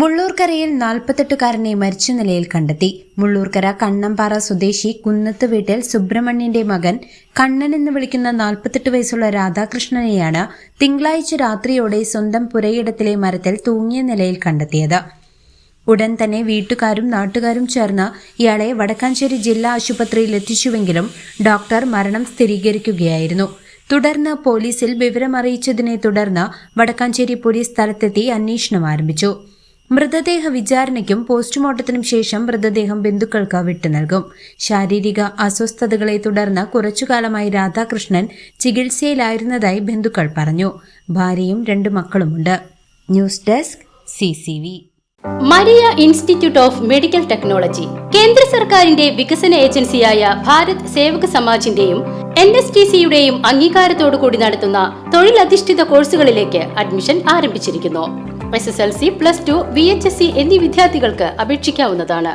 മുള്ളൂർക്കരയിൽ നാൽപ്പത്തെട്ടുകാരനെ മരിച്ച നിലയിൽ കണ്ടെത്തി. മുള്ളൂർക്കര കണ്ണമ്പാറ സ്വദേശി കുന്നത്ത് വീട്ടിൽ സുബ്രഹ്മണ്യന്റെ മകൻ കണ്ണൻ എന്ന് വിളിക്കുന്ന നാൽപ്പത്തെട്ട് വയസ്സുള്ള രാധാകൃഷ്ണനെയാണ് തിങ്കളാഴ്ച രാത്രിയോടെ സ്വന്തം പുരയിടത്തിലെ മരത്തിൽ തൂങ്ങിയ നിലയിൽ കണ്ടെത്തിയത്. ഉടൻ തന്നെ വീട്ടുകാരും നാട്ടുകാരും ചേർന്ന് ഇയാളെ വടക്കാഞ്ചേരി ജില്ലാ ആശുപത്രിയിൽ എത്തിച്ചുവെങ്കിലും ഡോക്ടർ മരണം സ്ഥിരീകരിക്കുകയായിരുന്നു. തുടർന്ന് പോലീസിൽ വിവരമറിയിച്ചതിനെ തുടർന്ന് വടക്കാഞ്ചേരി പോലീസ് സ്ഥലത്തെത്തി അന്വേഷണം ആരംഭിച്ചു. മൃതദേഹ വിചാരണയ്ക്കും പോസ്റ്റ്മോർട്ടത്തിനും ശേഷം മൃതദേഹം ബന്ധുക്കൾക്ക് വിട്ടു നൽകും. ശാരീരിക അസ്വസ്ഥതകളെ തുടർന്ന് കുറച്ചുകാലമായി രാധാകൃഷ്ണൻ ചികിത്സയിലായിരുന്നതായി ബന്ധുക്കൾ പറഞ്ഞു. ഭാര്യയും രണ്ട് മക്കളുമുണ്ട്. News desk C C V. Maria institute of medical technology. കേന്ദ്ര സർക്കാരിന്റെ വികസന ഏജൻസിയായ ഭാരത് സേവക സമാജിന്റെയും എൻ എസ് ടി സിയുടെയും അംഗീകാരത്തോടുകൂടി നടത്തുന്ന തൊഴിലധിഷ്ഠിത കോഴ്സുകളിലേക്ക് അഡ്മിഷൻ ആരംഭിച്ചിരിക്കുന്നു. S S L C plus two V H S C എന്നീ വിദ്യാർത്ഥികൾക്ക് അപേക്ഷിക്കാവുന്നതാണ്.